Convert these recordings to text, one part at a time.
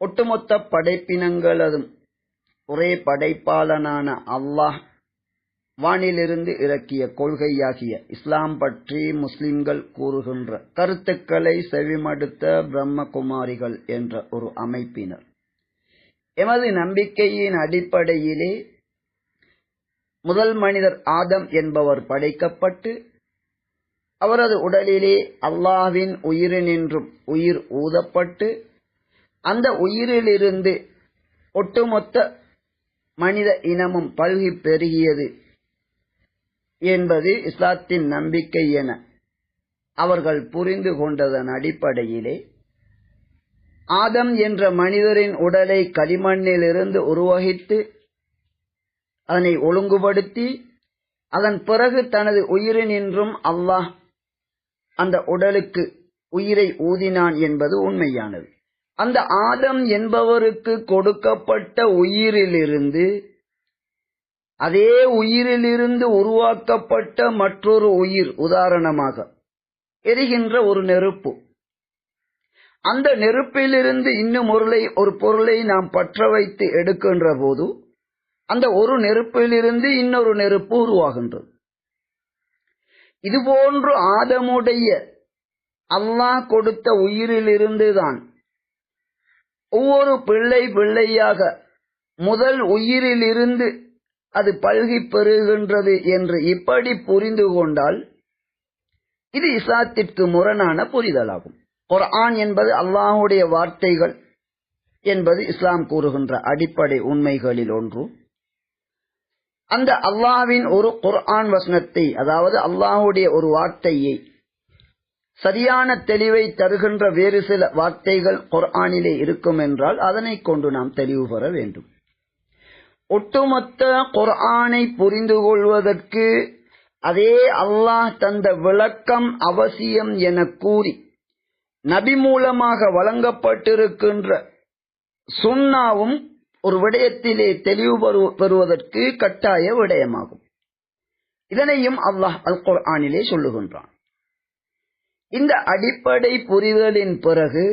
ஒட்டுமொத்த படைப்பினங்களதும் ஒரே படைப்பாளனான அல்லாஹ் வானிலிருந்து இறக்கிய கொள்கையாகிய இஸ்லாம் பற்றி முஸ்லிம்கள் கூறுகின்ற கருத்துக்களை செவிமடுத்த பிரம்மகுமாரிகள் என்ற ஒரு அமைப்பினர். எமது நம்பிக்கையின் அடிப்படையிலே முதல் மனிதர் ஆதம் என்பவர் படைக்கப்பட்டு அவரது உடலிலே அல்லாவின் உயிரினின்றும் உயிர் ஊதப்பட்டு அந்த உயிரிலிருந்து ஒட்டுமொத்த மனித இனமும் பல்கி பெருகியது என்பது இஸ்லாத்தின் நம்பிக்கை என அவர்கள் புரிந்து கொண்டதன் அடிப்படையிலே ஆதம் என்ற மனிதரின் உடலை களிமண்ணிலிருந்து உருவகித்து அதனை ஒழுங்குபடுத்தி அதன் பிறகு தனது உயிரினின்றும் அல்லாஹ் அந்த உடலுக்கு உயிரை ஊதினான் என்பது உண்மையானது. அந்த ஆதம் என்பவருக்கு கொடுக்கப்பட்ட உயிரிலிருந்து அதே உயிரிலிருந்து உருவாக்கப்பட்ட மற்றொரு உயிர் உதாரணமாக எரிகின்ற ஒரு நெருப்பு. அந்த நெருப்பிலிருந்து இன்னும் பொருளை ஒரு பொருளை நாம் பற்ற வைத்து எடுக்கின்ற போது அந்த ஒரு நெருப்பிலிருந்து இன்னொரு நெருப்பு உருவாகின்றது. இதுபோன்று ஆதமுடைய அல்லாஹ் கொடுத்த உயிரிலிருந்துதான் ஒவ்வொரு பிள்ளை பிள்ளையாக முதல் உயிரிலிருந்து அது பல்கி பெறுகின்றது என்று இப்படி புரிந்து கொண்டால் இது இஸ்லாத்திற்கு முரணான புரிதலாகும். குர்ஆன் என்பது அல்லாஹுடைய வார்த்தைகள் என்பது இஸ்லாம் கூறுகின்ற அடிப்படை உண்மைகளில் ஒன்று. அந்த அல்லாவின் ஒரு குர்ஆன் வசனத்தை அதாவது அல்லாஹுடைய ஒரு வார்த்தையை சரியான தெளிவை தருகின்ற வேறு சில வார்த்தைகள் குர்ஆனிலே இருக்கும் என்றால் அதனை கொண்டு நாம் தெளிவு பெற வேண்டும். ஒட்டுமொத்த குர்ஆனை புரிந்து கொள்வதற்கு அதே அல்லாஹ் தந்த விளக்கம் அவசியம் என கூறி நபி மூலமாக வழங்கப்பட்டிருக்கின்ற சுண்ணாவும் ஒரு விடயத்திலே தெளிவு பெறுவதற்கு கட்டாய விடயமாகும். இதனையும் அல்லாஹ் அல் குர்ஆனிலே சொல்லுகின்றான். இந்த அடிப்படை புரிதலின் பிறகு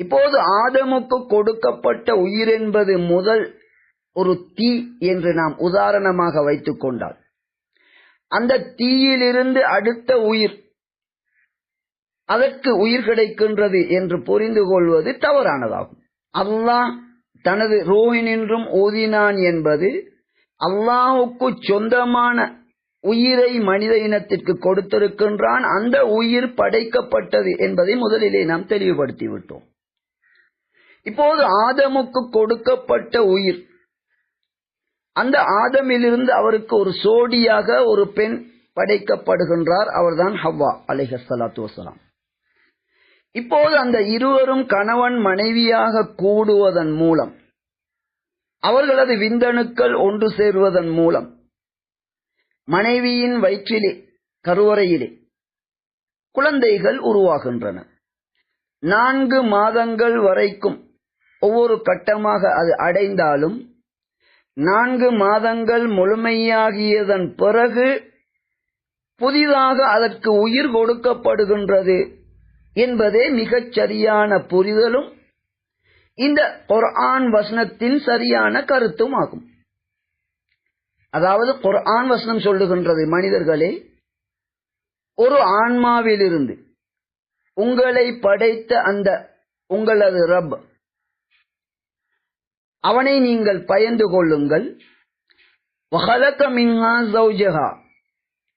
இப்போது ஆதமுக்கு கொடுக்கப்பட்ட உயிர் என்பது முதல் ஒரு தீ என்று நாம் உதாரணமாக வைத்துக் கொண்டால் அந்த தீயிலிருந்து அடுத்த உயிர் அதற்கு உயிர் கிடைக்கின்றது என்று புரிந்து கொள்வது தவறானதாகும். அல்லாஹ் தனது ரோஹினின்றும் ஓதினான் என்பது அல்லாஹுக்கு சொந்தமான உயிரை மனித இனத்திற்கு கொடுத்திருக்கின்றான். அந்த உயிர் படைக்கப்பட்டது என்பதை முதலிலே நாம் தெளிவுபடுத்தி விட்டோம் இப்போது ஆதமுக்கு கொடுக்கப்பட்ட உயிர் அந்த ஆதமிலிருந்து அவருக்கு ஒரு சோடியாக ஒரு பெண் படைக்கப்படுகின்றார். அவர்தான் ஹவ்வா அலைஹலாத்து வசலாம் இப்போது அந்த இருவரும் கணவன் மனைவியாக கூடுவதன் மூலம் அவர்களது விந்தணுக்கள் ஒன்று சேர்வதன் மூலம் மனைவியின் வயிற்றிலே கருவறையிலே குழந்தைகள் உருவாகின்றன. நான்கு மாதங்கள் வரைக்கும் ஒவ்வொரு கட்டமாக அது அடைந்தாலும் நான்கு மாதங்கள் முழுமையாகியதன் பிறகு புதிதாக அதற்கு உயிர் கொடுக்கப்படுகின்றது என்பதே மிகச் சரியான புரிதலும் இந்த குர்ஆன் வசனத்தின் சரியான கருத்தும் ஆகும். அதாவது குர்ஆன் வசனம் சொல்லுகின்றது மனிதர்களே ஒரு ஆன்மாவிலிருந்து உங்களை படைத்த அந்த உங்களது ரப் அவனை நீங்கள் பயந்து கொள்ளுங்கள்.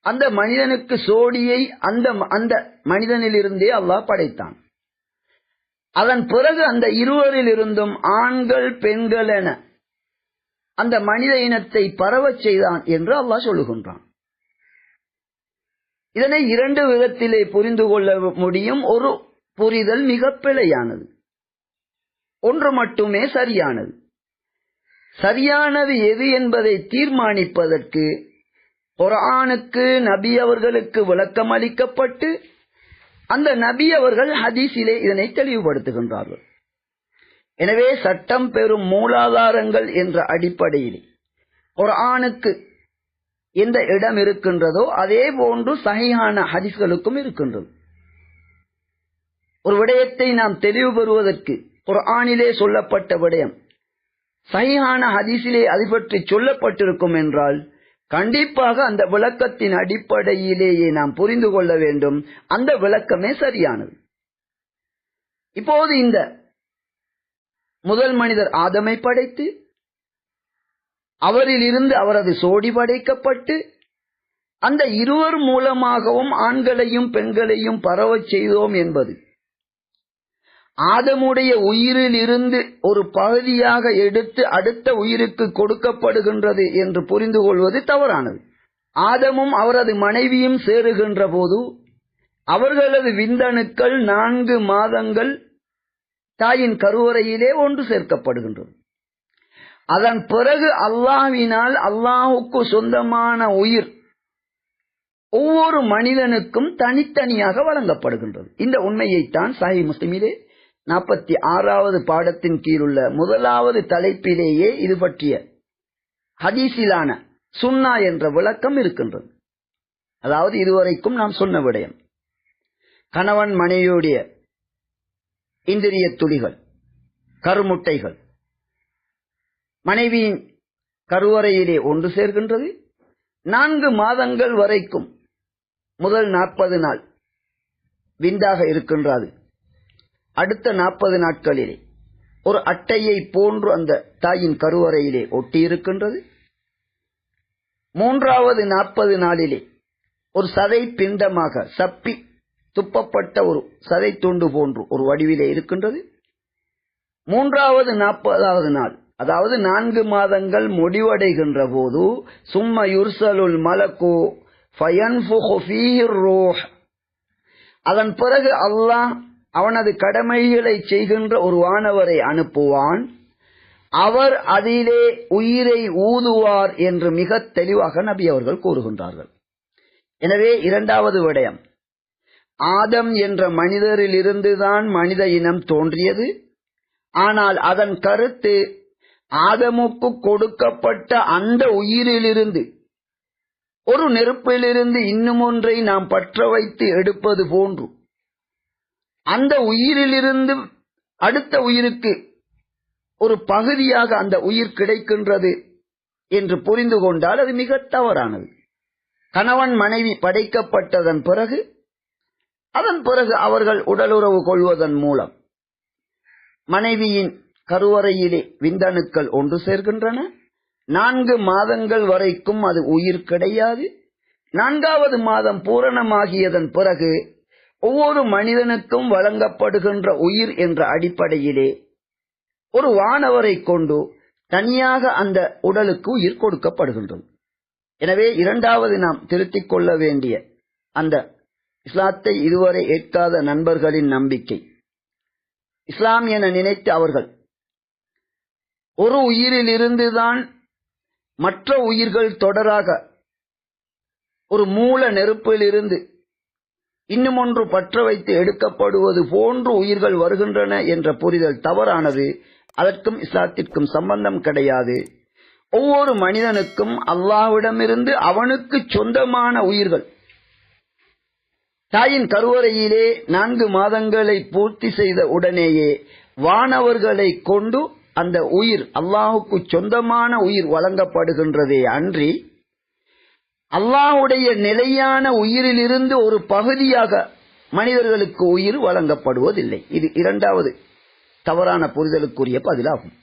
அந்த மனிதனுக்கு சோடியை அந்த அந்த மனிதனிலிருந்தே அல்லாஹ் படைத்தான். அதன் பிறகு அந்த இருவரில் இருந்தும் ஆண்கள் பெண்கள் என அந்த மனித இனத்தை பரவச் செய்தான் என்று அல்லாஹ் சொல்லுகின்றான். இதனை இரண்டு விதத்திலே புரிந்து கொள்ள முடியும். ஒரு புரிதல் மிக பிழையானது. ஒன்று மட்டுமே சரியானது. சரியானது எது என்பதை தீர்மானிப்பதற்கு குரானுக்கு நபி அவர்களுக்கு விளக்கம் அளிக்கப்பட்டு அந்த நபி அவர்கள் ஹதீஸிலே இதனை தெளிவுபடுத்துகின்றார்கள். எனவே சட்டம் பெறும் மூலாதாரங்கள் என்ற அடிப்படையில் குரானுக்கு எந்த இடம் இருக்கின்றதோ அதே போன்று சகியான ஹதிஸ்களுக்கும் இருக்கின்றது. ஒரு விடயத்தை நாம் தெளிவு பெறுவதற்கு குர்ஆனிலே சொல்லப்பட்ட விடயம் சஹீஹான ஹதீஸிலே அது பற்றி சொல்லப்பட்டிருக்கும் என்றால் கண்டிப்பாக அந்த விளக்கத்தின் அடிப்படையிலேயே நாம் புரிந்து கொள்ள வேண்டும். அந்த விளக்கமே சரியானது. இப்போது இந்த முதல் மனிதர் ஆதமை படைத்து அவரில் இருந்து அவரது சோடி படைக்கப்பட்டு அந்த இருவர் மூலமாகவும் ஆண்களையும் பெண்களையும் பரவச் செய்தோம் என்பது. ஆதமுடைய உயிரில் இருந்து ஒரு பகுதியாக எடுத்து அடுத்த உயிருக்கு கொடுக்கப்படுகின்றது என்று புரிந்து கொள்வது தவறானது. ஆதமும் அவரது மனைவியும் சேருகின்ற போது அவர்களது விந்தணுக்கள் நான்கு மாதங்கள் தாயின் கருவறையிலே ஒன்று சேர்க்கப்படுகின்றது. அதன் பிறகு அல்லாஹ்வினால் அல்லாஹுக்கு சொந்தமான உயிர் ஒவ்வொரு மனிதனுக்கும் தனித்தனியாக வழங்கப்படுகின்றது. இந்த உண்மையைத்தான் சாஹி முஸ்லிமிலே நாற்பத்தி ஆறாவது பாடத்தின் கீழுள்ள முதலாவது தலைப்பிலேயே இது பற்றிய ஹதீசிலான சுன்னா என்ற விளக்கம் இருக்கின்றது. அதாவது இதுவரைக்கும் நாம் சொன்ன விடயம். கணவன் மனைவியுடைய இந்திரிய துளிகள் கருமுட்டைகள். மனைவியின் கருவறையிலே ஒன்று சேர்கின்றது. நான்கு மாதங்கள் வரைக்கும் முதல் நாற்பது நாள் விந்தாக இருக்கின்றது. அடுத்த நாற்பது நாட்களிலே ஒரு அட்டையை போன்று அந்த தாயின் கருவறையிலே ஒட்டியிருக்கின்றது மூன்றாவது நாற்பது நாளிலே ஒரு சதை பிண்டமாக சப்பி துப்பப்பட்ட ஒரு சதை துண்டு போன்று ஒரு வடிவிலே இருக்கின்றது. மூன்றாவது நாற்பதாவது நாள் அதாவது நான்கு மாதங்கள் முடிவடைகின்ற போது சும்ம யுர்சலுல் மலக்கு அதன் பிறகு அல்லாஹ் அவனது கடமைகளை செய்கின்ற ஒரு வானவரை அனுப்புவான். அவர் அதிலே உயிரை ஊதுவார் என்று மிக தெளிவாக நபி அவர்கள் கூறுகின்றார்கள். எனவே இரண்டாவது விடயம் ஆதம் என்ற மனிதரிலிருந்துதான் மனித இனம் தோன்றியது. ஆனால் அதன் கருத்து ஆதமுக்கு கொடுக்கப்பட்ட அந்த உயிரிலிருந்து ஒரு நெருப்பிலிருந்து இன்னும் ஒன்றை நாம் பற்ற வைத்து எடுப்பது போன்று அந்த உயிரிலிருந்து அடுத்த உயிருக்கு ஒரு பகுதியாக அந்த உயிர் கிடைக்கின்றது என்று புரிந்து கொண்டால் அது மிக தவறானது. கணவன் மனைவி படைக்கப்பட்டதன் பிறகு அதன் பிறகு அவர்கள் உடலுறவு கொள்வதன் மூலம் மனைவியின் கருவறையிலே விந்தணுக்கள் ஒன்று சேர்கின்றன. நான்கு மாதங்கள் வரைக்கும் அது உயிர் கிடையாது. நான்காவது மாதம் பூரணமாகியதன் பிறகு ஒவ்வொரு மனிதனுக்கும் வழங்கப்படுகின்ற உயிர் என்ற அடிப்படையிலே ஒரு வானவரை கொண்டு தனியாக அந்த உடலுக்கு உயிர் கொடுக்கப்படுகின்றது. எனவே இரண்டாவது நாம் திருத்திக் கொள்ள வேண்டிய அந்த இஸ்லாத்தை இதுவரை ஏற்காத நண்பர்களின் நம்பிக்கை. இஸ்லாம் என நினைத்த அவர்கள் ஒரு உயிரிலிருந்துதான் மற்ற உயிர்கள் தொடராக ஒரு மூல நெருப்பிலிருந்து இன்னும் ஒன்று பற்ற வைத்து எடுக்கப்படுவது போன்று உயிர்கள் வருகின்றன என்ற புரிதல் தவறானது. அதற்கும் இஸ்லாத்திற்கும் சம்பந்தம் கிடையாது. ஒவ்வொரு மனிதனுக்கும் அல்லாவிடமிருந்து அவனுக்கு சொந்தமான உயிர்கள் தாயின் கருவறையிலே நான்கு மாதங்களை பூர்த்தி செய்த உடனேயே வானவர்களை கொண்டு அந்த உயிர் அல்லாஹுக்கு சொந்தமான உயிர் வழங்கப்படுகின்றதே அன்றி அல்லாஹுடைய நிலையான உயிரிலிருந்து ஒரு பகுதியாக மனிதர்களுக்கு உயிர் வழங்கப்படுவதில்லை. இது இரண்டாவது தவறான புரிதலுக்குரிய பதிலாகும்.